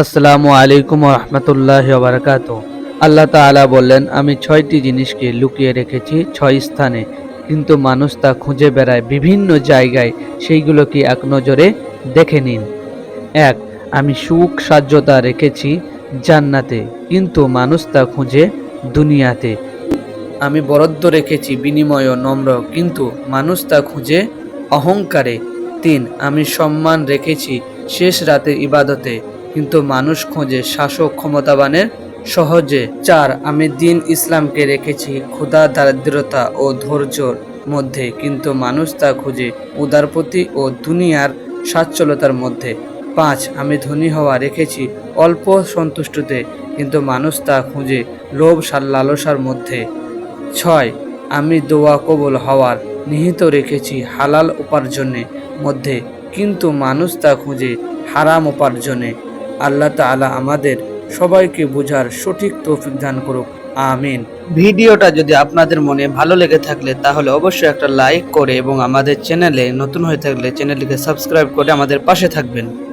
আসসালামু আলাইকুম রহমতুল্লাহ বারকাত আল্লাহ তাআলা বললেন, আমি ছয়টি জিনিসকে লুকিয়ে রেখেছি, ছয় স্থানে। কিন্তু মানুষ তা খুঁজে বেড়ায় বিভিন্ন জায়গায়। সেইগুলোকে এক নজরে দেখে নিন। এক, আমি সুখ সাহ্যতা রেখেছি জান্নাতে, কিন্তু মানুষ তা খুঁজে দুনিয়াতে। আমি বরাদ্দ রেখেছি বিনিময় নম্র, কিন্তু মানুষ তা খুঁজে অহংকারে। তিন, আমি সম্মান রেখেছি শেষ রাতে ইবাদতে। কিন্তু মানুষ খোঁজে শাসক ক্ষমতাবানের সহজে। চার, আমি দিন ইসলামকে রেখেছি ক্ষুধা, দারিদ্রতা ও ধৈর্যর মধ্যে, কিন্তু মানুষ তা খুঁজে উদারপতি ও দুনিয়ার সাচ্ছলতার মধ্যে। পাঁচ, আমি ধনী হওয়া রেখেছি অল্প সন্তুষ্টতে, কিন্তু মানুষ তা খুঁজে লোভ সার লালসার মধ্যে। ছয়, আমি দোয়া কবল হওয়ার নিহিত রেখেছি হালাল উপার্জনে মধ্যে, কিন্তু মানুষ তা খুঁজে হারাম উপার্জনে। আল্লাহ তালা আমাদের সবাইকে বোঝার সঠিক তৌফিক দান করুক। আমিন। ভিডিওটা যদি আপনাদের মনে ভালো লেগে থাকলে তাহলে অবশ্যই একটা লাইক করে এবং আমাদের চ্যানেলে নতুন হয়ে থাকলে চ্যানেলটিকে সাবস্ক্রাইব করে আমাদের পাশে থাকবেন।